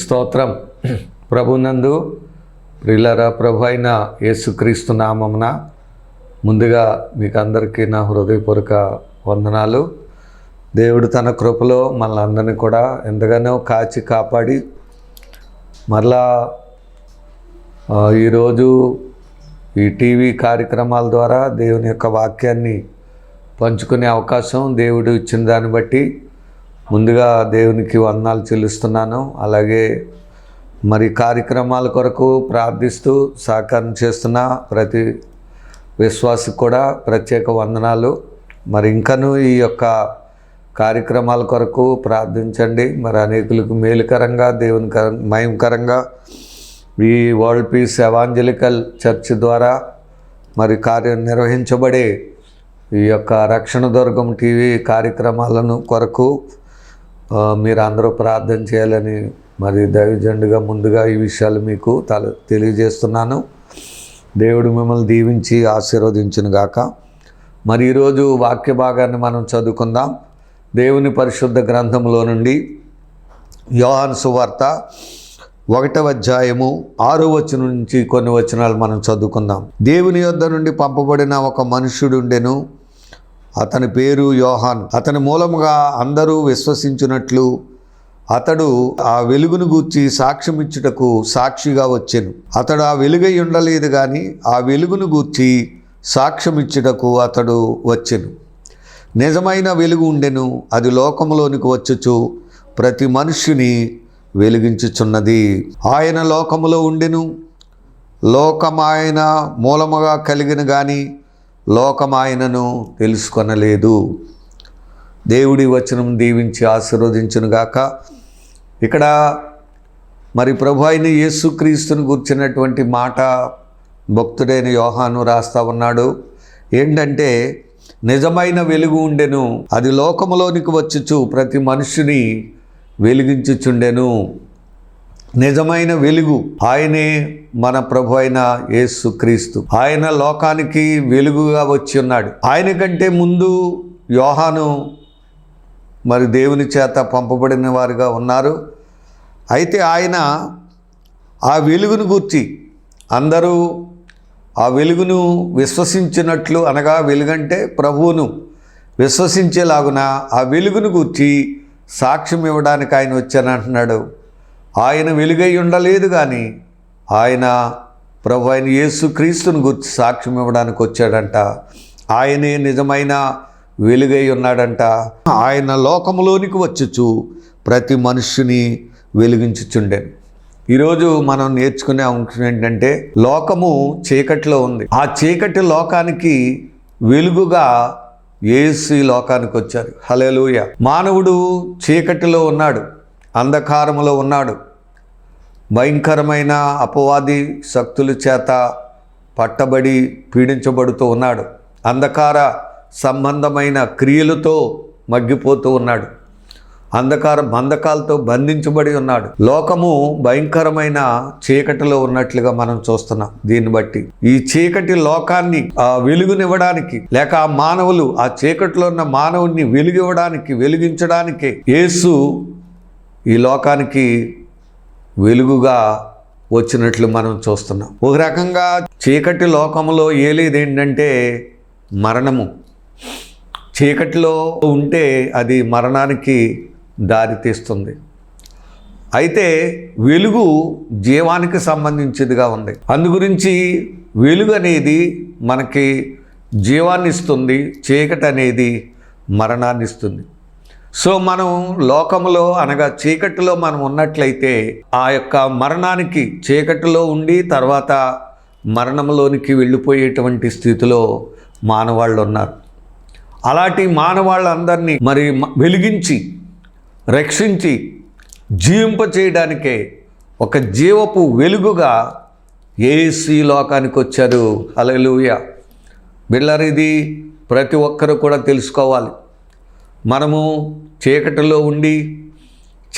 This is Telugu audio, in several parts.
స్తోత్రం. ప్రభునందు ప్రిలరా ప్రభు అయిన యేసుక్రీస్తు నామమున ముందుగా మీకు అందరికీ నా హృదయపూర్వక వందనాలు. దేవుడు తన కృపలో మనందరినీ కూడా ఎంతగానో కాచి కాపాడి మరలా ఈరోజు ఈ టీవీ కార్యక్రమాల ద్వారా దేవుని యొక్క వాక్యాన్ని పంచుకునే అవకాశం దేవుడు ఇచ్చిన దాన్ని బట్టి ముందుగా దేవునికి వందనాలు చెల్లిస్తున్నాను. అలాగే మరి కార్యక్రమాల కొరకు ప్రార్థిస్తూ సహకారం చేస్తున్న ప్రతి విశ్వాసికి కూడా ప్రత్యేక వందనాలు. మరి ఇంకనూ ఈ యొక్క కార్యక్రమాల కొరకు ప్రార్థించండి. మరి అనేకులకు మేలుకరంగా దేవుని మయంకరంగా ఈ వరల్డ్ పీస్ ఎవాంజలికల్ చర్చ్ ద్వారా మరి కార్యం నిర్వహించబడే ఈ యొక్క రక్షణ దుర్గం టీవీ కార్యక్రమాలను కొరకు మీరు అందరూ ప్రార్థన చేయాలని మరి దైవజండుగా ముందుగా ఈ విషయాలు మీకు తల తెలియజేస్తున్నాను. దేవుడు మిమ్మల్ని దీవించి ఆశీర్వదించును గాక. మరి ఈరోజు వాక్య భాగాన్ని మనం చదువుకుందాం. దేవుని పరిశుద్ధ గ్రంథంలో నుండి యోహాన్ సువార్త ఒకటవ అధ్యాయము ఆరో వచనం నుంచి కొన్ని వచనాలు మనం చదువుకుందాం. దేవుని యొద్ద నుండి పంపబడిన ఒక మనుష్యుడుండెను అతని పేరు యోహాన్. అతని మూలముగా అందరూ విశ్వసించినట్లు అతడు ఆ వెలుగును గూర్చి సాక్ష్యం ఇచ్చుటకు సాక్షిగా వచ్చెను. అతడు ఆ వెలుగై ఉండలేదు కానీ ఆ వెలుగును గూర్చి సాక్ష్యం ఇచ్చుటకు అతడు వచ్చెను. నిజమైన వెలుగు ఉండెను అది లోకంలోనికి వచ్చుచు ప్రతి మనుష్యుని వెలిగించుచున్నది. ఆయన లోకములో ఉండెను లోకమాయన మూలముగా కలిగిన కానీ లోకమాయనను తెలుసుకొనలేదు. దేవుడి వచనం దీవించి ఆశీర్వదించునుగాక. ఇక్కడ మరి ప్రభు అయిన యేసుక్రీస్తుని గుర్చినటువంటి మాట భక్తుడైన యోహాను రాస్తా ఉన్నాడు. ఏంటంటే నిజమైన వెలుగు ఉండెను అది లోకములోనికి వచ్చుచు ప్రతి మనుషుని వెలిగించుచుండెను. నిజమైన వెలుగు ఆయనే మన ప్రభు అయిన యేసు క్రీస్తు. ఆయన లోకానికి వెలుగుగా వచ్చి ఉన్నాడు. ఆయన కంటే ముందు యోహాను మరి దేవుని చేత పంపబడిన వారుగా ఉన్నారు. అయితే ఆయన ఆ వెలుగును గూర్చి అందరూ ఆ వెలుగును విశ్వసించినట్లు అనగా వెలుగంటే ప్రభువును విశ్వసించేలాగున ఆ వెలుగును గూర్చి సాక్ష్యం ఇవ్వడానికి ఆయన వచ్చానంటున్నాడు. ఆయన వెలుగై ఉండలేదు కానీ ఆయన ప్రభు ఆయన యేసు క్రీస్తుని గుర్చి సాక్ష్యం ఇవ్వడానికి వచ్చాడంట. ఆయనే నిజమైన వెలుగై ఉన్నాడంట. ఆయన లోకములోనికి వచ్చుచు ప్రతి మనుష్యుని వెలిగించుచుండెను. ఈరోజు మనం నేర్చుకునే అంశం ఏంటంటే లోకము చీకటిలో ఉంది. ఆ చీకటి లోకానికి వెలుగుగా ఏసు లోకానికి వచ్చారు. హలేలుయ మానవుడు చీకటిలో ఉన్నాడు. అంధకారములో ఉన్నాడు. భయంకరమైన అపవాది శక్తుల చేత పట్టబడి పీడించబడుతూ ఉన్నాడు. అంధకార సంబంధమైన క్రియలతో మగ్గిపోతూ ఉన్నాడు. అంధకార బంధకాలతో బంధించబడి ఉన్నాడు. లోకము భయంకరమైన చీకటిలో ఉన్నట్లుగా మనం చూస్తున్నాం దీన్ని బట్టి. ఈ చీకటి లోకాన్ని ఆ వెలుగునివ్వడానికి లేక ఆ మానవులు ఆ చీకటిలో ఉన్న మానవుడిని వెలుగివ్వడానికి వెలిగించడానికి యేసు ఈ లోకానికి వెలుగుగా వచ్చినట్లు మనం చూస్తున్నాం. ఒక రకంగా చీకటి లోకంలో ఏలేది ఏంటంటే మరణము. చీకటిలో ఉంటే అది మరణానికి దారితీస్తుంది అయితే వెలుగు జీవానికి సంబంధించిదిగా ఉంది. అందు గురించి వెలుగు అనేది మనకి జీవాన్ని ఇస్తుంది చీకటి అనేది మరణాన్ని ఇస్తుంది సో మనం లోకంలో అనగా చీకటిలో మనం ఉన్నట్లయితే ఆ యొక్క మరణానికి చీకటిలో ఉండి తర్వాత మరణంలోనికి వెళ్ళిపోయేటువంటి స్థితిలో మానవాళ్ళు ఉన్నారు. అలాంటి మానవాళ్ళందరినీ మరి వెలిగించి రక్షించి జీవింప చేయడానికే ఒక జీవపు వెలుగుగా ఏసీ లోకానికి వచ్చారు. అలలుయ బిళ్ళరిది ప్రతి ఒక్కరు కూడా తెలుసుకోవాలి. మనము చీకటిలో ఉండి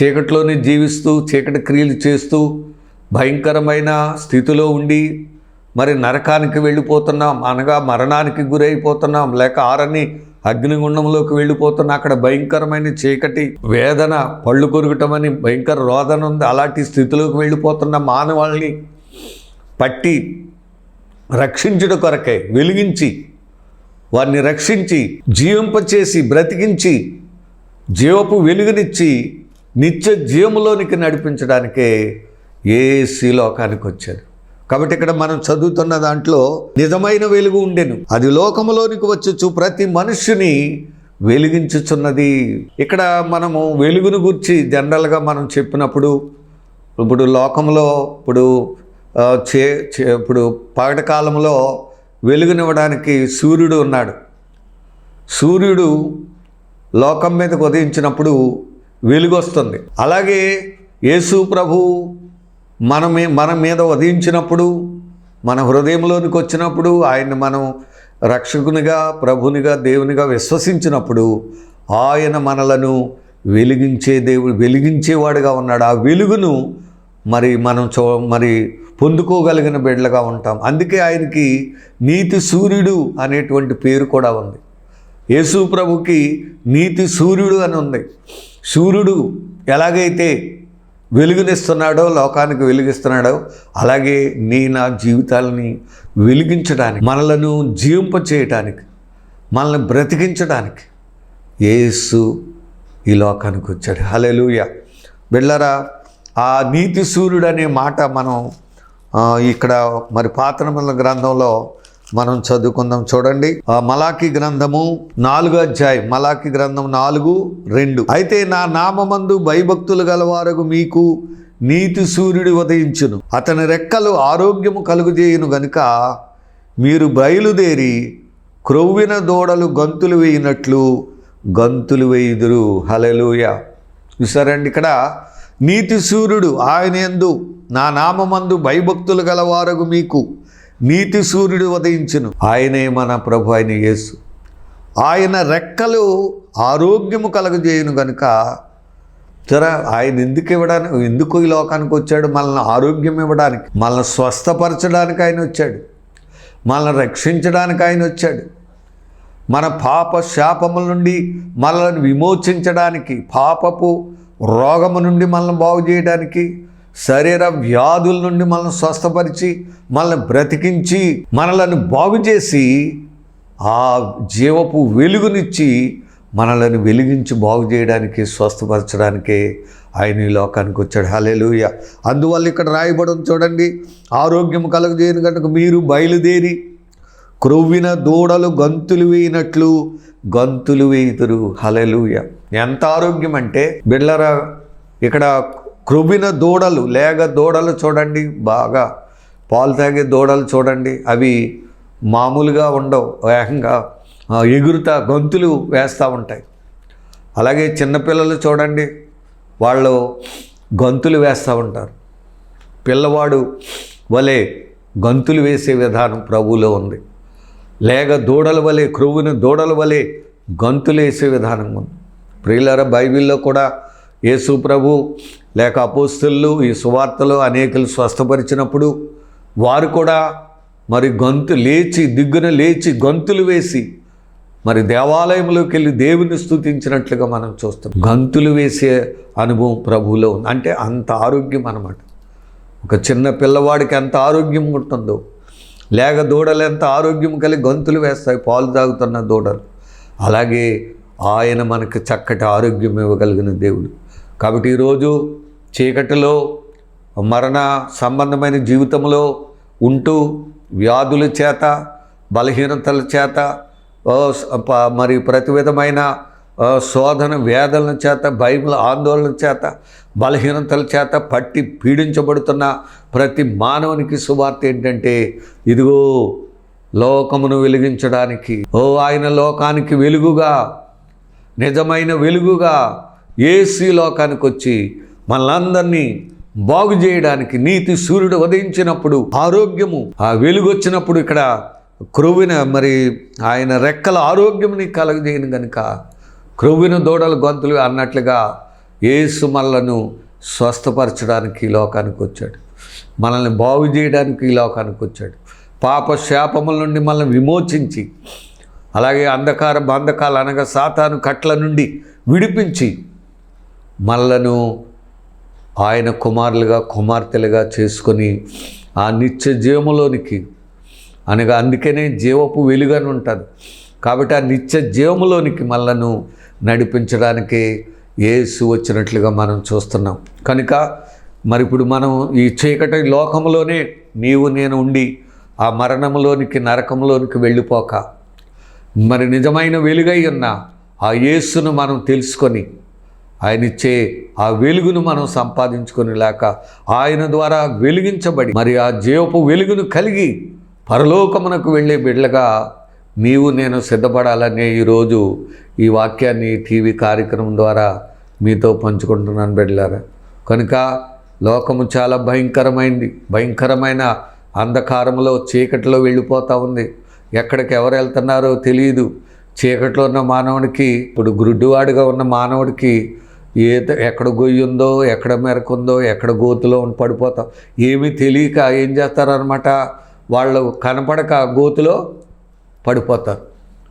చీకటిలోనే జీవిస్తూ చీకటి క్రియలు చేస్తూ భయంకరమైన స్థితిలో ఉండి మరి నరకానికి వెళ్ళిపోతున్నాం అనగా మరణానికి గురైపోతున్నాం లేక ఆరని అగ్నిగుండంలోకి వెళ్ళిపోతున్నా అక్కడ భయంకరమైన చీకటి వేదన పళ్ళు కొరుగటమని భయంకర రోదన ఉంది. అలాంటి స్థితిలోకి వెళ్ళిపోతున్న మానవాళ్ళని పట్టి రక్షించుట కొరకై వెలిగించి వారిని రక్షించి జీవింపచేసి బ్రతికించి జీవపు వెలుగునిచ్చి నిత్య జీవములోనికి నడిపించడానికే ఏసీ లోకానికి వచ్చాడు. కాబట్టి ఇక్కడ మనం చదువుతున్న దాంట్లో నిజమైన వెలుగు ఉండెను. అది లోకములోనికి వచ్చుచు ప్రతి మనుష్యుని వెలిగించుచున్నది. ఇక్కడ మనము వెలుగును గురించి జనరల్గా మనం చెప్పినప్పుడు ఇప్పుడు లోకంలో ఇప్పుడు చే చే- ఇప్పుడు పగటి కాలంలో వెలుగునివ్వడానికి సూర్యుడు ఉన్నాడు. సూర్యుడు లోకం మీదకు ఉదయించినప్పుడు వెలుగు వస్తుంది. అలాగే యేసు ప్రభు మన మీ మన మీద ఉదయించినప్పుడు మన హృదయంలోనికి వచ్చినప్పుడు ఆయన్ని మనం రక్షకునిగా ప్రభునిగా దేవునిగా విశ్వసించినప్పుడు ఆయన మనలను వెలిగించే దేవుడు వెలిగించేవాడుగా ఉన్నాడు. ఆ వెలుగును మరి మనం చూ మరి పొందుకోగలిగిన బిడ్డలుగా ఉంటాం. అందుకే ఆయనకి నీతి సూర్యుడు అనేటువంటి పేరు కూడా ఉంది. యేసు ప్రభుకి నీతి సూర్యుడు అని ఉంది. సూర్యుడు ఎలాగైతే వెలుగునిస్తున్నాడో లోకానికి వెలిగిస్తున్నాడో అలాగే నీ నా జీవితాలని వెలిగించడానికి మనలను జీవింప చేయటానికి మనల్ని బ్రతికించడానికి యేసు ఈ లోకానికి వచ్చాడు. హల్లెలూయా. బిళ్ళరా ఆ నీతి సూర్యుడు అనే మాట మనం ఇక్కడ మరి పాత్రముల గ్రంథంలో మనం చదువుకుందాం. చూడండి. ఆ మలాకి గ్రంథము నాలుగు అధ్యాయం. మలాకి గ్రంథం నాలుగు రెండు. అయితే నా నామమందు భయభక్తులు గలవారకు మీకు నీతి సూర్యుడు ఉదయించును. అతని రెక్కలు ఆరోగ్యము కలుగుజేయును గనుక మీరు బయలుదేరి క్రొవ్విన దూడలు గంతులు వేయినట్లు గంతులు వేయుదురు. హలెలూయ చూసారండి ఇక్కడ? నీతి సూర్యుడు ఆయన ఎందు నా నామమందు భయభక్తులు గలవారగు మీకు. నీతి సూర్యుడు ఉదయించును. ఆయనే మన ప్రభు ఆయన యేసు. ఆయన రెక్కలు ఆరోగ్యము కలగజేయును గనుక సరే ఆయన ఎందుకు ఇవ్వడానికి ఎందుకు ఈ లోకానికి వచ్చాడు? మనల్ని ఆరోగ్యం ఇవ్వడానికి మనల్ని స్వస్థపరచడానికి ఆయన వచ్చాడు. మనల్ని రక్షించడానికి ఆయన వచ్చాడు. మన పాప శాపముల నుండి మనల్ని విమోచించడానికి పాపపు రోగము నుండి మనల్ని బాగు చేయడానికి శరీర వ్యాధుల నుండి మనల్ని స్వస్థపరిచి మనల్ని బ్రతికించి మనలను బాగు చేసి ఆ జీవపు వెలుగునిచ్చి మనలను వెలిగించి బాగు చేయడానికి స్వస్థపరచడానికే ఆయన ఈ లోకానికి వచ్చాడు. హలేలుయ అందువల్ల ఇక్కడ రాయబడి చూడండి ఆరోగ్యం కలుగజేయను కనుక మీరు బయలుదేరి క్రొవ్విన దూడలు గంతులు వేయినట్లు గంతులు వేయుదురు. హలలుయ ఎంత ఆరోగ్యం అంటే బిళ్ళరా ఇక్కడ క్రొవ్విన దూడలు లేగ దూడలు చూడండి బాగా పాలు తాగే దూడలు చూడండి అవి మామూలుగా ఉండవు వేగంగా ఎగురుతా గొంతులు వేస్తూ ఉంటాయి. అలాగే చిన్నపిల్లలు చూడండి వాళ్ళు గొంతులు వేస్తూ ఉంటారు. పిల్లవాడు వలె గంతులు వేసే విధానం ప్రభువులో ఉంది. లేక దూడల వలె క్రొవ్వున దూడల వలె గంతులు వేసే విధానం ఉంది. ప్రియులర బైబిల్లో కూడా యేసు ప్రభు లేక అపోస్తులు ఈ సువార్తలు అనేకులు స్వస్థపరిచినప్పుడు వారు కూడా మరి గొంతు లేచి దిగ్గున లేచి గొంతులు వేసి మరి దేవాలయంలోకి వెళ్ళి దేవుని స్థుతించినట్లుగా మనం చూస్తాం. గంతులు వేసే అనుభవం ప్రభువులో ఉంది. అంటే అంత ఆరోగ్యం అన్నమాట. ఒక చిన్న పిల్లవాడికి ఎంత ఆరోగ్యం ఉంటుందో లేక దూడలు ఎంత ఆరోగ్యం కలిగి గంతులు వేస్తాయి పాలు తాగుతున్న దూడలు. అలాగే ఆయన మనకు చక్కటి ఆరోగ్యం ఇవ్వగలిగిన దేవుడు. కాబట్టి ఈరోజు చీకటిలో మరణ సంబంధమైన జీవితంలో ఉంటూ వ్యాధుల చేత బలహీనతల చేత మరి ప్రతి విధమైన శోధన వేదనల చేత బైబిల్ ఆందోళన చేత బలహీనతల చేత పట్టి పీడించబడుతున్న ప్రతి మానవునికి సువార్త ఏంటంటే ఇదిగో లోకమును వెలిగించడానికి ఓ ఆయన లోకానికి వెలుగుగా నిజమైన వెలుగుగా ఏసీ లోకానికి వచ్చి మనలందరినీ బాగు చేయడానికి నీతి సూర్యుడు ఉదయించినప్పుడు ఆరోగ్యము ఆ వెలుగు వచ్చినప్పుడు ఇక్కడ క్రొవ్విన మరి ఆయన రెక్కల ఆరోగ్యంని కలగజేయను కనుక క్రొవ్విన దూడల గొంతులు అన్నట్లుగా ఏసు మనలను స్వస్థపరచడానికి ఈ లోకానికి వచ్చాడు. మనల్ని బాగు చేయడానికి ఈ లోకానికి వచ్చాడు. పాప శాపముల నుండి మనల్ని విమోచించి అలాగే అంధకార బంధకాలు అనగా సాతాను కట్ల నుండి విడిపించి మనలను ఆయన కుమారులుగా కుమార్తెలుగా చేసుకొని ఆ నిత్య జీవములోనికి అనగా అందుకనే జీవపు వెలుగని ఉంటుంది. కాబట్టి ఆ నిత్య జీవములోనికి మళ్ళను నడిపించడానికి యేసు వచ్చినట్లుగా మనం చూస్తున్నాం. కనుక మరి ఇప్పుడు మనం ఈ చీకటి లోకంలోనే నీవు నేను ఉండి ఆ మరణంలోనికి నరకంలోనికి వెళ్ళిపోక మరి నిజమైన వెలుగై ఉన్న ఆ యేసును మనం తెలుసుకొని ఆయన ఇచ్చే ఆ వెలుగును మనం సంపాదించుకొని లేక ఆయన ద్వారా వెలిగించబడి మరి ఆ జీవపు వెలుగును కలిగి పరలోకమునకు వెళ్ళే బిడ్డలుగా నీవు నేను సిద్ధపడాలనే ఈరోజు ఈ వాక్యాన్ని టీవీ కార్యక్రమం ద్వారా మీతో పంచుకుంటున్నాను బిడ్డలారా. కనుక లోకము చాలా భయంకరమైంది. భయంకరమైన అంధకారంలో చీకటిలో వెళ్ళిపోతూ ఉంది. ఎక్కడికి ఎవరు వెళ్తున్నారో తెలియదు చీకట్లో ఉన్న మానవుడికి ఇప్పుడు గుడ్డివాడిగా ఉన్న మానవుడికి ఏ ఎక్కడ గొయ్యి ఉందో ఎక్కడ మెరకు ఉందో ఎక్కడ గోతులో ఉండి పడిపోతాం. ఏమీ తెలియక ఏం చేస్తారనమాట వాళ్ళు కనపడక గోతులో పడిపోతారు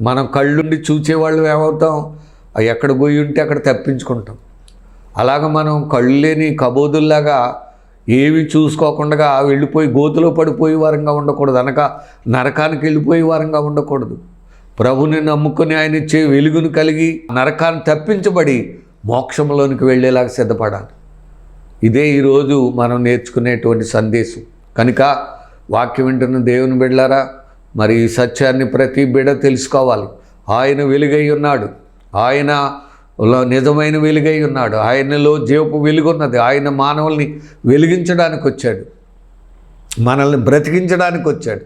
మనం కళ్ళుండి చూసేవాళ్ళు ఏమవుతాం? ఎక్కడ పోయి ఉంటే అక్కడ తప్పించుకుంటాం. అలాగ మనం కళ్ళు లేని కబోదుల్లాగా ఏమి చూసుకోకుండా వెళ్ళిపోయి గోతులో పడిపోయే వారంగా ఉండకూడదు. అనక నరకానికి వెళ్ళిపోయే వారంగా ఉండకూడదు. ప్రభుని నమ్ముకుని ఆయన ఇచ్చే వెలుగును కలిగి నరకాన్ని తప్పించబడి మోక్షంలోనికి వెళ్ళేలాగా సిద్ధపడాలి. ఇదే ఈరోజు మనం నేర్చుకునేటువంటి సందేశం. కనుక వాక్యం వింటున్న దేవుని బిడ్డలారా మరి ఈ సత్యాన్ని ప్రతి బిడ తెలుసుకోవాలి. ఆయన వెలుగై ఉన్నాడు. ఆయన లో నిజమైన వెలుగై ఉన్నాడు. ఆయనలో జీవపు వెలుగున్నది. ఆయన మానవుల్ని వెలిగించడానికి వచ్చాడు. మనల్ని బ్రతికించడానికి వచ్చాడు.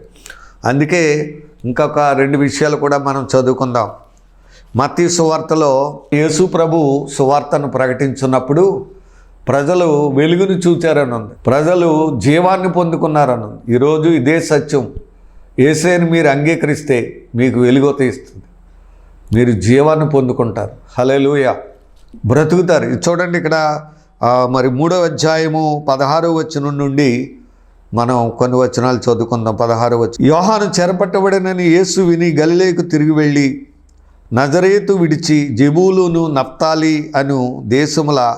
అందుకే ఇంకొక రెండు విషయాలు కూడా మనం చదువుకుందాం. మత్తీ సువార్తలో యేసు ప్రభు సువార్తను ప్రకటించున్నప్పుడు ప్రజలు వెలుగును చూచారని ఉంది ప్రజలు జీవాన్ని పొందుకున్నారని ఉంది ఈరోజు ఇదే సత్యం. ఏసైని మీరు అంగీకరిస్తే మీకు వెలుగుత ఇస్తుంది. మీరు జీవాన్ని పొందుకుంటారు. హలెలూయ బ్రతుకుతారు. ఇది చూడండి ఇక్కడ మరి మూడో అధ్యాయము పదహారో వచనం నుండి మనం కొన్ని వచనాలు చదువుకుందాం. పదహారు వచ్చి యోహాను చెరపట్టబడినని యేసు విని గలిలేకు తిరిగి వెళ్ళి నజరేతు విడిచి జెబూలును నప్తాలి అను దేశముల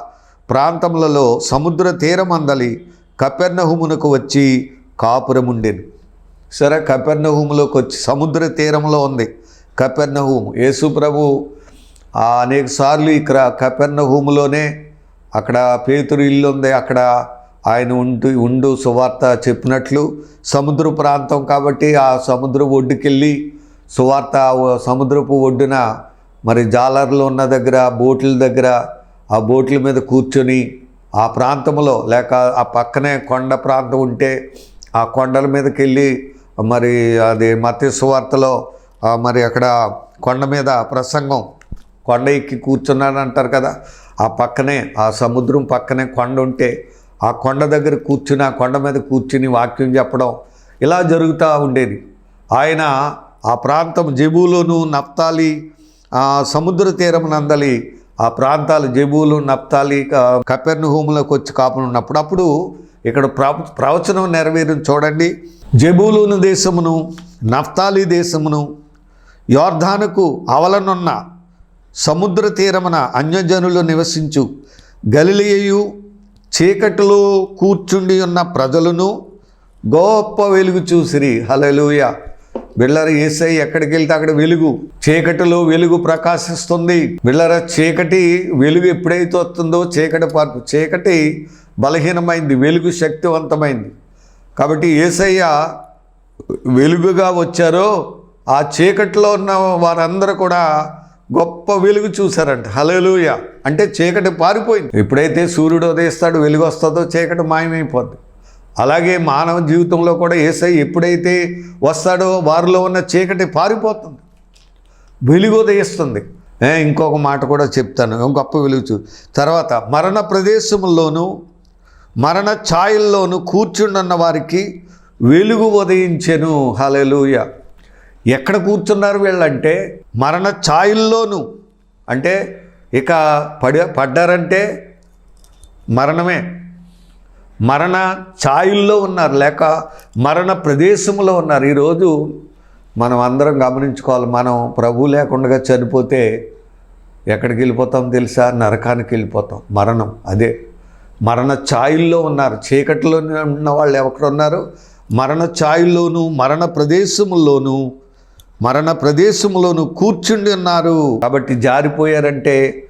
ప్రాంతములలో సముద్ర తీరమందలి కపెర్నహుమునకు వచ్చి కాపురముండెను. సరే కపెర్నహూములోకి వచ్చి సముద్ర తీరంలో ఉంది. కపెర్నహూము యేసు ప్రభు అనేక సార్లు ఇక్కడ కపెర్నహూములోనే అక్కడ పేతురు ఇల్లు ఉంది. అక్కడ ఆయన ఉంటూ ఉండు సువార్త చెప్పినట్లు సముద్ర ప్రాంతం కాబట్టి ఆ సముద్ర ఒడ్డుకెళ్ళి సువార్త సముద్రపు ఒడ్డున మరి జాలర్లు ఉన్న దగ్గర బోట్ల దగ్గర ఆ బోట్ల మీద కూర్చొని ఆ ప్రాంతంలో లేక ఆ పక్కనే కొండ ప్రాంతం ఉంటే ఆ కొండల మీదకి వెళ్ళి మరి అది మత్స్య సువార్తలో మరి అక్కడ కొండ మీద ప్రసంగం కొండ ఎక్కి కూర్చున్నాడు అంటారు కదా ఆ పక్కనే ఆ సముద్రం పక్కనే కొండ ఉంటే ఆ కొండ దగ్గర కూర్చుని ఆ కొండ మీద కూర్చుని వాక్యం చెప్పడం ఇలా జరుగుతూ ఉండేది. ఆయన ఆ ప్రాంతం జబూలును నప్తాలి ఆ సముద్ర తీరం నందలి ఆ ప్రాంతాలు జబూలు నప్తాలి కపెర్నహూములకు వచ్చి కాపునున్నప్పుడు అప్పుడు ఇక్కడ ప్ర ప్రవచనం నెరవేరుని చూడండి. జబూలూను దేశమును నఫ్తాలి దేశమును యోర్ధానుకు అవలనున్న సముద్ర తీరమున అన్యజనులు నివసించు. గలిలియయు చీకటిలో కూర్చుండి ఉన్న ప్రజలను గొప్ప వెలుగు చూసిరి. హలలుయ బిళ్ళర ఏసై ఎక్కడికి వెళ్తే అక్కడ వెలుగు. చీకటిలో వెలుగు ప్రకాశిస్తుంది. బిళ్ళర చీకటి వెలుగు ఎప్పుడైతే వస్తుందో చీకటి పార్పు చీకటి బలహీనమైంది. వెలుగు శక్తివంతమైంది. కాబట్టి ఏసయ్య వెలుగుగా వచ్చారో ఆ చీకటిలో ఉన్న వారందరూ కూడా గొప్ప వెలుగు చూశారంట. హలలుయ అంటే చీకటి పారిపోయింది. ఎప్పుడైతే సూర్యుడు ఉదయిస్తాడు వెలుగు వస్తుందో చీకటి మాయమైపోద్ది. అలాగే మానవ జీవితంలో కూడా ఏసై ఎప్పుడైతే వస్తాడో వారిలో ఉన్న చీకటి పారిపోతుంది. వెలుగు ఉదయిస్తుంది. ఇంకొక మాట కూడా చెప్తాను. గొప్ప వెలుగు చూ తర్వాత మరణ ప్రదేశంలోనూ మరణ ఛాయల్లోను కూర్చుండన్న వారికి వెలుగు ఉదయించెను. హలెలూయ ఎక్కడ కూర్చున్నారు వీళ్ళంటే మరణ ఛాయల్లోను. అంటే ఇక పడి పడ్డారంటే మరణమే. మరణ ఛాయల్లో ఉన్నారు లేక మరణ ప్రదేశంలో ఉన్నారు. ఈరోజు మనం అందరం గమనించుకోవాలి మనం ప్రభు లేకుండా చనిపోతే ఎక్కడికి వెళ్ళిపోతాం తెలుసా? నరకానికి వెళ్ళిపోతాం. మరణం అదే. మరణ ఛాయిల్లో ఉన్నారు. చీకటిలో ఉన్న వాళ్ళు ఎవరున్నారు మరణ ఛాయిల్లోను మరణ ప్రదేశంలోనూ మరణ ప్రదేశంలోనూ కూర్చుండి ఉన్నారు. కాబట్టి జారిపోయారంటే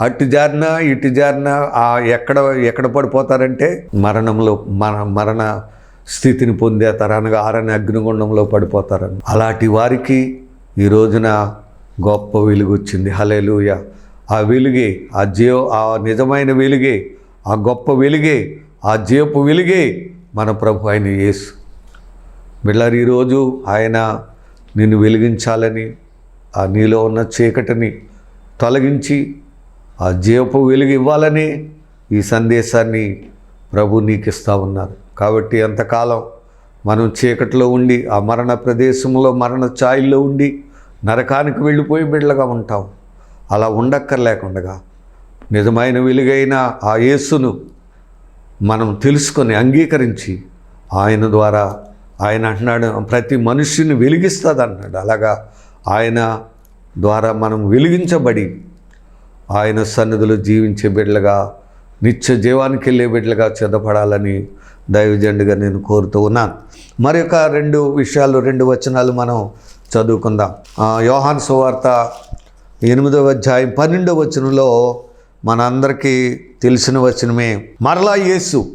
అటు జారినా ఇటు జారినా ఆ ఎక్కడ ఎక్కడ పడిపోతారంటే మరణంలో మన మరణ స్థితిని పొందేతారు అనగా ఆరని అగ్నిగుండంలో పడిపోతారని. అలాంటి వారికి ఈ రోజున గొప్ప వెలుగు వచ్చింది హలేలుయ ఆ వెలుగే ఆ జీవ ఆ నిజమైన వెలుగే ఆ గొప్ప వెలుగే ఆ జీవపు వెలుగే మన ప్రభు ఆయన యేసు. బిళ్ళారు ఈరోజు ఆయన నిన్ను వెలిగించాలని ఆ నీలో ఉన్న చీకటిని తొలగించి ఆ జీవపు వెలుగు ఇవ్వాలని ఈ సందేశాన్ని ప్రభు నీకు ఇస్తూ ఉన్నారు. కాబట్టి ఎంతకాలం మనం చీకటిలో ఉండి ఆ మరణ ప్రదేశంలో మరణ ఛాయిల్లో ఉండి నరకానికి వెళ్ళిపోయి బిడ్డలుగా ఉంటాం. అలా ఉండక్కర్లేకుండగా నిజమైన వెలుగైన ఆ యేసును మనం తెలుసుకొని అంగీకరించి ఆయన ద్వారా ఆయన అంటున్నాడు ప్రతి మనుష్యుని వెలిగిస్తుంది అన్నాడు అలాగా ఆయన ద్వారా మనం వెలిగించబడి ఆయన సన్నిధిలో జీవించే బిడ్డలుగా నిత్య జీవానికి వెళ్ళే బిడ్డలుగా సిద్ధపడాలని దైవజండుగా నేను కోరుతూ ఉన్నాను. మరి యొక్క రెండు విషయాలు రెండు వచనాలు మనం చదువుకుందాం. యోహాన్ సువార్త ఎనిమిదవ అధ్యాయం పన్నెండవ వచనంలో మనందరికీ తెలిసిన వచనమే మరలా యేసు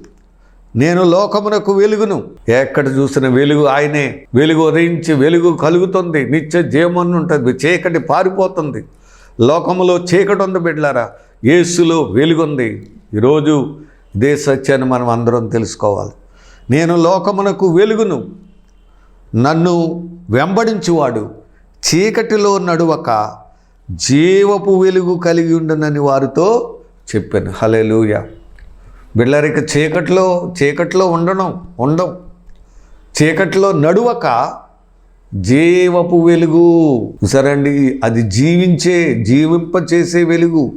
నేను లోకమునకు వెలుగును. ఎక్కడ చూసిన వెలుగు ఆయనే వెలుగు ఉదయించి వెలుగు కలుగుతుంది నిత్య జీవమని ఉంటుంది చీకటి పారిపోతుంది. లోకములో చీకటి ఉంది బిడ్లారా యేసులో వెలుగుంది. ఈరోజు ఇదే సత్యాన్ని మనం అందరం తెలుసుకోవాలి. నేను లోకమునకు వెలుగును నన్ను వెంబడించువాడు చీకటిలో నడువక జీవపు వెలుగు కలిగి ఉండనని వారితో చెప్పాను. హలేలుయ బిళ్ళరిక చీకట్లో చీకట్లో ఉండడం ఉండం చీకట్లో నడువక జీవపు వెలుగు. సరండి అది జీవించే జీవింపచేసే వెలుగు.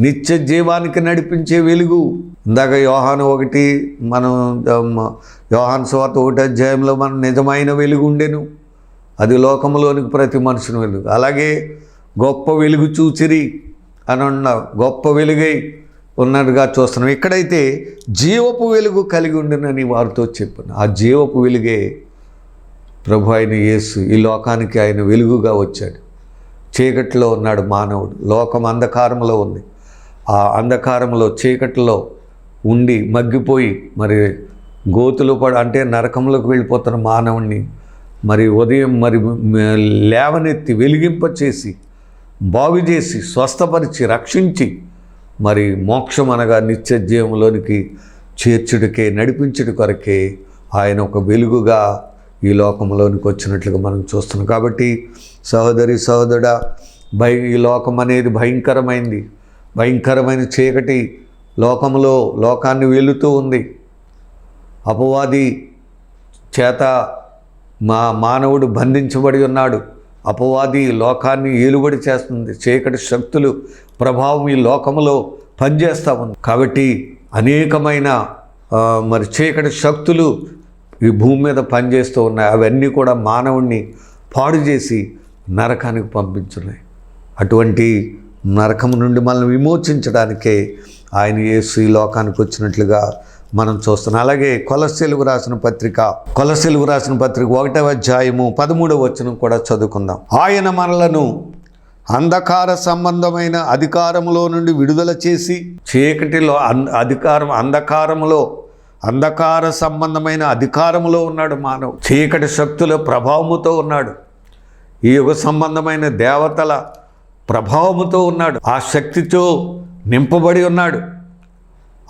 నిత్య జీవానికి నడిపించే వెలుగు. ఇందాక యోహాను ఒకటి మనం యోహాన్ యోహాను ఒకటి అధ్యాయంలో మనం నిజమైన వెలుగు ఉండెను. అది లోకంలోనికి ప్రతి మనుషుని వెలుగు. అలాగే గొప్ప వెలుగు చూచిరి అని ఉన్న గొప్ప వెలుగై ఉన్నట్టుగా చూస్తున్నాం. ఇక్కడైతే జీవపు వెలుగు కలిగి ఉండినని వారితో చెప్పాను ఆ జీవపు వెలుగే ప్రభు అయిన యేసు ఈ లోకానికి ఆయన వెలుగుగా వచ్చాడు. చీకటిలో ఉన్నాడు మానవుడు. లోకం అంధకారంలో ఉంది. ఆ అంధకారంలో చీకటిలో ఉండి మగ్గిపోయి మరి గోతులు పడ అంటే నరకంలోకి వెళ్ళిపోతున్న మానవుణ్ణి మరి ఉదయం మరి లేవనెత్తి వెలిగింపచేసి బాగు చేసి స్వస్థపరిచి రక్షించి మరి మోక్షం అనగా నిత్యజీవంలోనికి చేర్చుడికే నడిపించుడి కొరకే ఆయన ఒక వెలుగుగా ఈ లోకంలోనికి వచ్చినట్లుగా మనం చూస్తున్నాం. కాబట్టి సహోదరి సహోదరుడా భయ ఈ లోకం అనేది భయంకరమైంది. భయంకరమైన చీకటి లోకంలో లోకాన్ని వెలుతూ ఉంది. అపవాది చేత మా మానవుడు బంధించబడి ఉన్నాడు. అపవాది లోకాన్ని ఏలుబడి చేస్తుంది. చీకటి శక్తులు ప్రభావం ఈ లోకంలో పనిచేస్తూ ఉంది. కాబట్టి అనేకమైన మరి చీకటి శక్తులు ఈ భూమి మీద పనిచేస్తూ ఉన్నాయి. అవన్నీ కూడా మానవుణ్ణి పాడు చేసి నరకానికి పంపించున్నాయి. అటువంటి నరకం నుండి మనల్ని విమోచించడానికే ఆయన యేసు ఈ లోకానికి వచ్చినట్లుగా మనం చూస్తున్నాం. అలాగే కొలసెలుగు రాసిన పత్రిక కొలసెలుగు రాసిన పత్రిక ఒకటవ అధ్యాయము పదమూడవ వచనం కూడా చదువుకుందాం. ఆయన మనలను అంధకార సంబంధమైన అధికారములో నుండి విడుదల చేసి చీకటిలో అన్ అధికారం అంధకారములో అంధకార సంబంధమైన అధికారములో ఉన్నాడు మానవు చీకటి శక్తుల ప్రభావముతో ఉన్నాడు. ఈ యుగ సంబంధమైన దేవతల ప్రభావముతో ఉన్నాడు. ఆ శక్తితో నింపబడి ఉన్నాడు.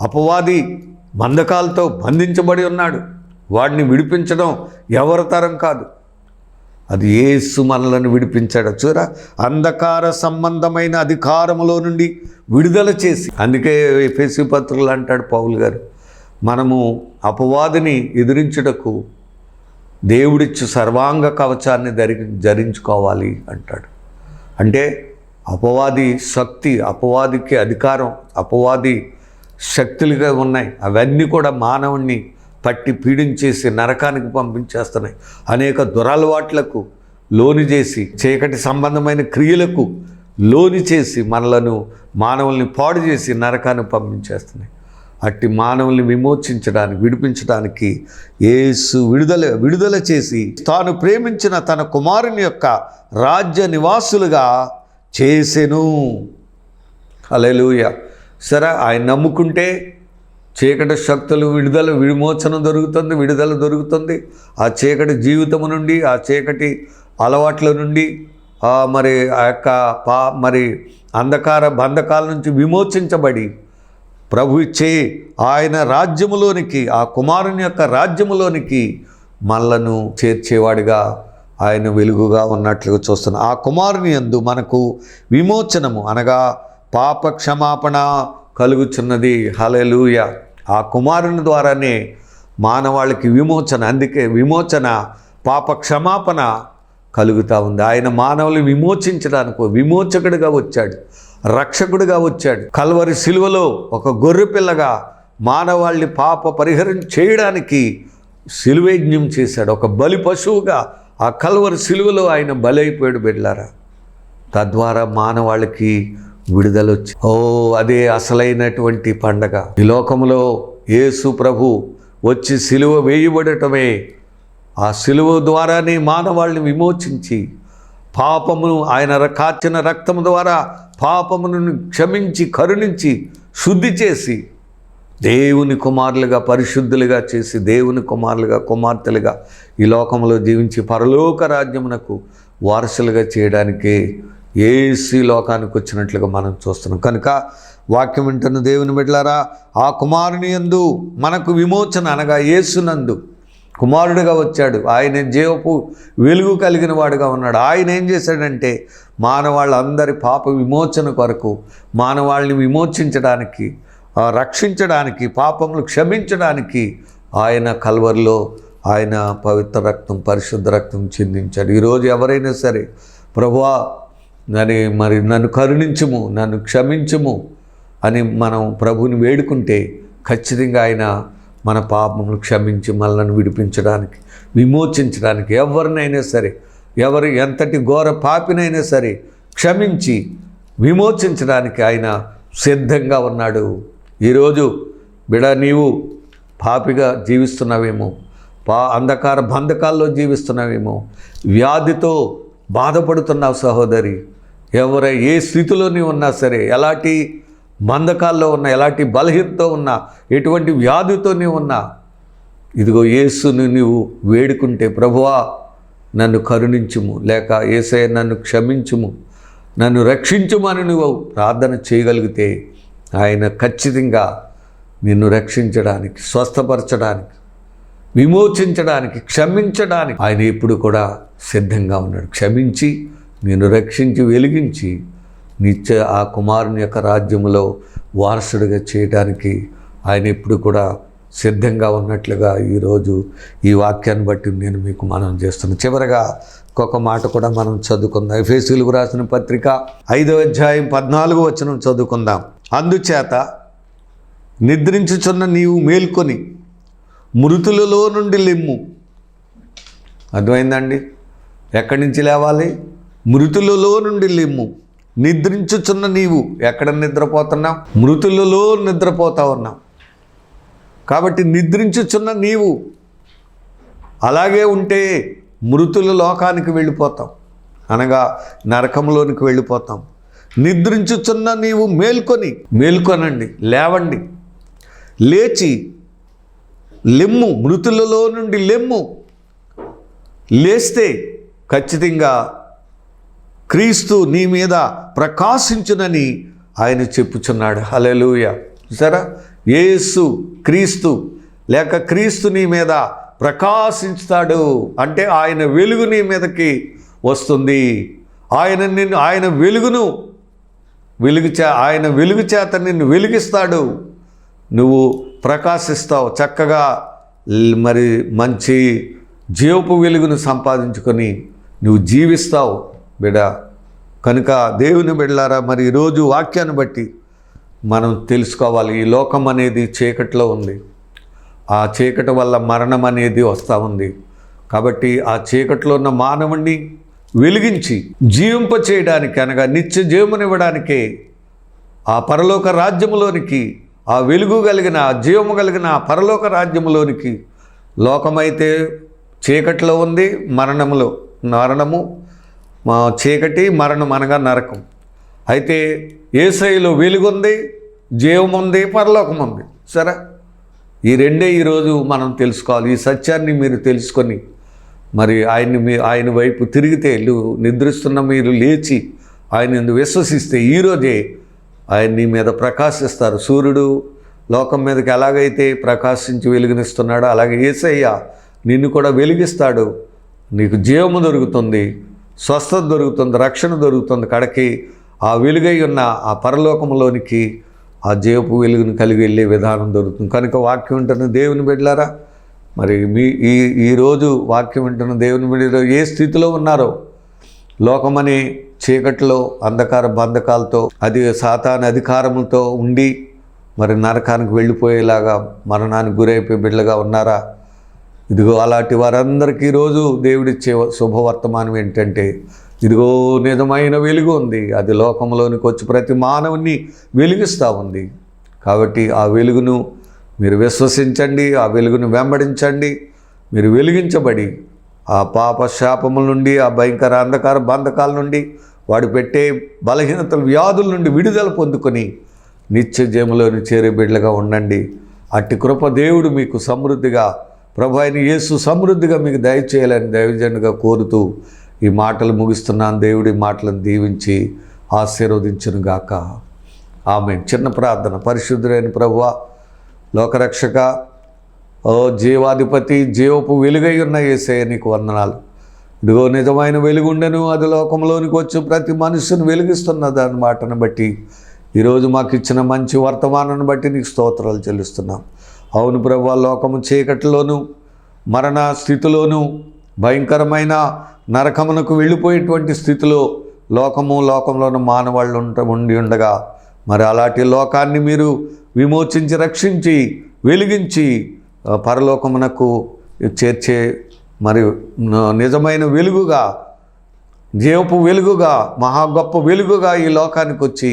అపవాది బంధకాలతో బంధించబడి ఉన్నాడు. వాడిని విడిపించడం ఎవరి తరం కాదు. అది ఏసు మనలను విడిపించాడు. చూరా అంధకార సంబంధమైన అధికారములో నుండి విడుదల చేసి అందుకే ఎఫ్ఎస్సి పత్రులు అంటాడు పౌలు గారు మనము అపవాదిని ఎదిరించుటకు దేవుడిచ్చు సర్వాంగ కవచాన్ని ధరి ధరించుకోవాలి అంటాడు. అంటే అపవాది శక్తి అపవాదికి అధికారం అపవాది శక్తులుగా ఉన్నాయి. అవన్నీ కూడా మానవుణ్ణి పట్టి పీడించేసి నరకానికి పంపించేస్తున్నాయి. అనేక దురలవాట్లకు లోని చేసి చీకటి సంబంధమైన క్రియలకు లోని చేసి మనలను మానవుల్ని పాడు చేసి నరకాన్ని పంపించేస్తున్నాయి. అట్టి మానవుల్ని విమోచించడానికి విడిపించడానికి యేసు విడుదల విడుదల చేసి తాను ప్రేమించిన తన కుమారుని యొక్క రాజ్య నివాసులుగా చేసెను. హల్లెలూయా. సరే ఆయన నమ్ముకుంటే చీకటి శక్తులు విడుదల విమోచన దొరుకుతుంది విడుదల దొరుకుతుంది. ఆ చీకటి జీవితము నుండి ఆ చీకటి అలవాట్ల నుండి మరి ఆ యొక్క పా మరి అంధకార బంధకాల నుంచి విమోచించబడి ప్రభు ఇచ్చే ఆయన రాజ్యములోనికి ఆ కుమారుని యొక్క రాజ్యములోనికి మనలను చేర్చేవాడిగా ఆయన వెలుగుగా ఉన్నట్లుగా చూస్తున్నాం. ఆ కుమారుని యందు మనకు విమోచనము అనగా పాప క్షమాపణ కలుగుచున్నది. హలెలూయ ఆ కుమారుని ద్వారానే మానవాళికి విమోచన అందుకే విమోచన పాప క్షమాపణ కలుగుతూ ఉంది. ఆయన మానవులు విమోచించడానికి విమోచకుడిగా వచ్చాడు రక్షకుడిగా వచ్చాడు. కల్వరి శిలువలో ఒక గొర్రె పిల్లగా మానవాళ్ళని పాప పరిహరం చేయడానికి శిలువేజ్ఞం చేశాడు. ఒక బలి పశువుగా ఆ కల్వరి శిలువలో ఆయన బలైపోయాడు బిడ్లారా తద్వారా మానవాళికి విడుదల వచ్చి ఓ అదే అసలైనటువంటి పండగ. ఈ లోకంలో యేసు ప్రభు వచ్చి సిలువ వేయబడటమే ఆ సిలువ ద్వారానే మానవాళ్ళని విమోచించి పాపమును ఆయన కాచిన రక్తం ద్వారా పాపమును క్షమించి కరుణించి శుద్ధి చేసి దేవుని కుమారులుగా పరిశుద్ధులుగా చేసి దేవుని కుమారులుగా కుమార్తెలుగా ఈ లోకంలో జీవించి పరలోక రాజ్యమునకు వారసులుగా చేయడానికే ఏసీ లోకానికి వచ్చినట్లుగా మనం చూస్తున్నాం. కనుక వాక్యం వింటున్న దేవుని బిడ్డలారా ఆ కుమారుని యందు మనకు విమోచన అనగా ఏసునందు కుమారుడిగా వచ్చాడు. ఆయన జీవపు వెలుగు కలిగిన వాడుగా ఉన్నాడు. ఆయన ఏం చేశాడంటే మానవాళ్ళందరి పాప విమోచన కొరకు మానవాళ్ళని విమోచించడానికి రక్షించడానికి పాపములు క్షమించడానికి ఆయన కల్వరిలో ఆయన పవిత్ర రక్తం పరిశుద్ధ రక్తం చెందించాడు. ఈరోజు ఎవరైనా సరే ప్రభువా నన్ను మరి నన్ను కరుణించుము నన్ను క్షమించుము అని మనం ప్రభుని వేడుకుంటే ఖచ్చితంగా ఆయన మన పాపమును క్షమించి మనల్ని విడిపించడానికి విమోచించడానికి ఎవరినైనా సరే ఎవరు ఎంతటి ఘోర పాపినైనా సరే క్షమించి విమోచించడానికి ఆయన సిద్ధంగా ఉన్నాడు. ఈరోజు బిడ నీవు పాపిగా జీవిస్తున్నావేమో పా అంధకార బంధకాల్లో జీవిస్తున్నావేమో వ్యాధితో బాధపడుతున్నావు సహోదరి. ఎవరై ఏ స్థితిలోని ఉన్నా సరే ఎలాంటి మందకాల్లో ఉన్నా ఎలాంటి బలహీనతో ఉన్నా ఎటువంటి వ్యాధితోనే ఉన్నా ఇదిగో యేసుని నీవు వేడుకుంటే ప్రభువా నన్ను కరుణించుము లేక ఏసయ నన్ను క్షమించుము నన్ను రక్షించుమని నువ్వు ప్రార్థన చేయగలిగితే ఆయన ఖచ్చితంగా నిన్ను రక్షించడానికి స్వస్థపరచడానికి విమోచించడానికి క్షమించడానికి ఆయన ఎప్పుడు కూడా సిద్ధంగా ఉన్నాడు. క్షమించి నేను రక్షించి వెలిగించి నిత్య ఆ కుమారుని యొక్క రాజ్యంలో వారసుడిగా చేయడానికి ఆయన ఎప్పుడు కూడా సిద్ధంగా ఉన్నట్లుగా ఈరోజు ఈ వాక్యాన్ని బట్టి నేను మీకు మనం చేస్తున్నాను చివరగా ఒక్కొక్క మాట కూడా మనం చదువుకుందాం. ఎఫేసీలకు రాసిన పత్రిక ఐదో అధ్యాయం పద్నాలుగు వచనం చదువుకుందాం. అందుచేత నిద్రించుచున్న నీవు మేల్కొని మృతులలో నుండి లెమ్ము. అర్థమైందండి? ఎక్కడి నుంచి లేవాలి? మృతులలో నుండి లేము. నిద్రించుచున్న నీవు ఎక్కడ నిద్రపోతున్నావు? మృతులలో నిద్రపోతా ఉన్నావు. కాబట్టి నిద్రించుచున్న నీవు అలాగే ఉంటే మృతుల లోకానికి వెళ్ళిపోతాం అనగా నరకంలోనికి వెళ్ళిపోతాం నిద్రించుచున్న నీవు మేల్కొని మేల్కొనండి లేవండి. లేచి లెమ్ము మృతులలో నుండి లెమ్ము. లేస్తే ఖచ్చితంగా క్రీస్తు నీ మీద ప్రకాశించునని ఆయన చెప్పుచున్నాడు. హలెలూయ సరే యేసు క్రీస్తు. లేక క్రీస్తు నీ మీద ప్రకాశించుతాడు. అంటే ఆయన వెలుగు నీ మీదకి వస్తుంది. ఆయన నిన్ను ఆయన వెలుగును వెలుగు చే ఆయన వెలుగు చేత నిన్ను వెలిగిస్తాడు. నువ్వు ప్రకాశిస్తావు. చక్కగా మరి మంచి జీవపు వెలుగును సంపాదించుకొని నువ్వు జీవిస్తావు. బిడ. కనుక దేవుని బిడ్డలారా మరి ఈరోజు వాక్యాన్ని బట్టి మనం తెలుసుకోవాలి ఈ లోకం అనేది చీకట్లో ఉంది. ఆ చీకటి వల్ల మరణం అనేది వస్తూ ఉంది. కాబట్టి ఆ చీకట్లో ఉన్న మానవుణ్ణి వెలిగించి జీవింప చేయడానికి అనగా నిత్య జీవమునివ్వడానికే ఆ పరలోక రాజ్యములోనికి ఆ వెలుగు కలిగిన ఆ జీవము కలిగిన ఆ పరలోక రాజ్యములోనికి లోకమైతే చీకట్లో ఉంది మరణములో మరణము మా చీకటి మరణం అనగా నరకం. అయితే ఏసైలో వెలుగుంది జీవం ఉంది పరలోకం ఉంది సరే? ఈ రెండే ఈరోజు మనం తెలుసుకోవాలి. ఈ సత్యాన్ని మీరు తెలుసుకొని మరి ఆయన్ని మీ ఆయన వైపు తిరిగితే నిద్రిస్తున్న మీరు లేచి ఆయన ఎందు విశ్వసిస్తే ఈరోజే ఆయన నీ మీద ప్రకాశిస్తారు. సూర్యుడు లోకం మీదకి ఎలాగైతే ప్రకాశించి వెలుగునిస్తున్నాడో అలాగే ఏసయ్య నిన్ను కూడా వెలిగిస్తాడు. నీకు జీవము దొరుకుతుంది. స్వస్థత దొరుకుతుంది రక్షణ దొరుకుతుంది కడకి. ఆ వెలుగై ఉన్న ఆ పరలోకంలోనికి ఆ జీవపు వెలుగును కలిగి వెళ్ళే విధానం దొరుకుతుంది. కనుక వాక్యం వింటున్న దేవుని బిడ్డలారా మరి మీ ఈ ఈరోజు వాక్యం వింటున్న దేవుని బిడ్డలో ఏ స్థితిలో ఉన్నారో లోకమని చీకట్లో అంధకార బంధకాలతో అది సాతాన అధికారములతో ఉండి మరి నరకానికి వెళ్ళిపోయేలాగా మరణానికి గురైపోయే బిడ్డలుగా ఉన్నారా? ఇదిగో అలాంటి వారందరికీ ఈరోజు దేవుడిచ్చే శుభవర్తమానం ఏంటంటే ఇదిగో నిజమైన వెలుగు ఉంది. అది లోకంలోనికి వచ్చి ప్రతి మానవుని వెలిగిస్తూ ఉంది. కాబట్టి ఆ వెలుగును మీరు విశ్వసించండి ఆ వెలుగును వెంబడించండి మీరు వెలిగించబడి ఆ పాప శాపముల నుండి ఆ భయంకర అంధకార బంధకాల నుండి వాడు పెట్టే బలహీనతల వ్యాధుల నుండి విడుదల పొందుకొని నిత్య జయములోని చేరే బిడ్డలుగా ఉండండి. అట్టి కృప దేవుడు మీకు సమృద్ధిగా ప్రభు అయిన యేసు సమృద్ధిగా మీకు దయచేయాలని దైవజనుగా కోరుతూ ఈ మాటలు ముగిస్తున్నాను. దేవుడి మాటలను దీవించి ఆశీర్వదించునుగాక. ఆమె చిన్న ప్రార్థన. పరిశుద్ధుడైన ప్రభువ లోకరక్షక ఓ జీవాధిపతి జీవపు వెలుగై ఉన్న ఏసయ్య నీకు వందనాలు. ఇదిగో నిజమైన వెలుగుండెను అది లోకంలోనికి వచ్చి ప్రతి మనుషుని వెలిగిస్తున్న దాని మాటను బట్టి ఈరోజు మాకు ఇచ్చిన మంచి వర్తమానాన్ని బట్టి నీకు స్తోత్రాలు చెల్లిస్తున్నాం. అవును ప్రభు లోకము చీకటిలోను మరణ స్థితిలోను భయంకరమైన నరకమునకు వెళ్ళిపోయేటువంటి స్థితిలో లోకము లోకంలోను మానవాళ్ళు ఉంట ఉండి ఉండగా మరి అలాంటి లోకాన్ని మీరు విమోచించి రక్షించి వెలిగించి పరలోకమునకు చేర్చే మరి నిజమైన వెలుగుగా జీవపు వెలుగుగా మహా గొప్ప వెలుగుగా ఈ లోకానికి వచ్చి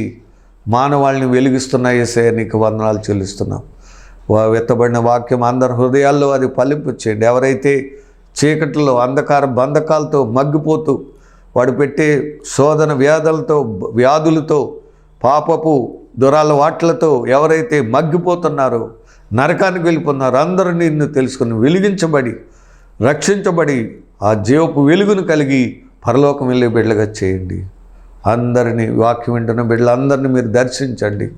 మానవాళిని వెలిగిస్తున్న ఏసే నీకు వందనాలు చెల్లిస్తున్నాం. ఎత్తబడిన వాక్యం అందరి హృదయాల్లో అది ఫలింపు చేయండి. ఎవరైతే చీకటిలో అంధకార బంధకాలతో మగ్గిపోతూ వాడు పెట్టే శోధన వ్యాధులతో వ్యాధులతో పాపపు దురాలవాట్లతో ఎవరైతే మగ్గిపోతున్నారో నరకానికి వెళ్ళిపోతున్నారో అందరూ నిన్ను తెలుసుకుని వెలిగించబడి రక్షించబడి ఆ జీవపు వెలుగును కలిగి పరలోకం వెళ్ళే బిడ్డలుగా చేయండి. అందరినీ వాక్యం వింటున్న బిడ్డలందరినీ మీరు దర్శించండి.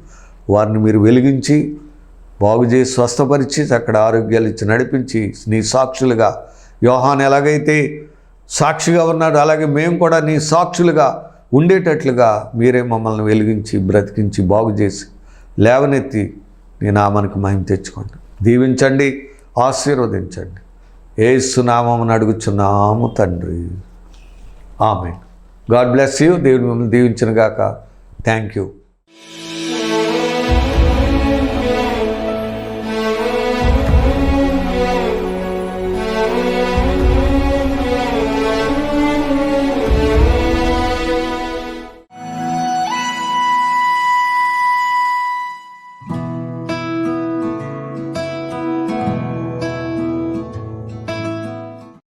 వారిని మీరు వెలిగించి బాగు చేసి స్వస్థపరిచి అక్కడ ఆరోగ్యాలు ఇచ్చి నడిపించి నీ సాక్షులుగా. యోహాన్ ఎలాగైతే సాక్షిగా ఉన్నాడు అలాగే మేము కూడా నీ సాక్షులుగా ఉండేటట్లుగా మీరే మమ్మల్ని వెలిగించి బ్రతికించి బాగు చేసి లేవనెత్తి నీ నామానికి మహిమ తెచ్చుకోండి. దీవించండి ఆశీర్వదించండి. ఏసునామని అడుగుచున్నాము తండ్రి. ఆమె గాడ్ బ్లెస్ యూ. దేవుడు మిమ్మల్ని దీవించిన గాక థ్యాంక్ యూ.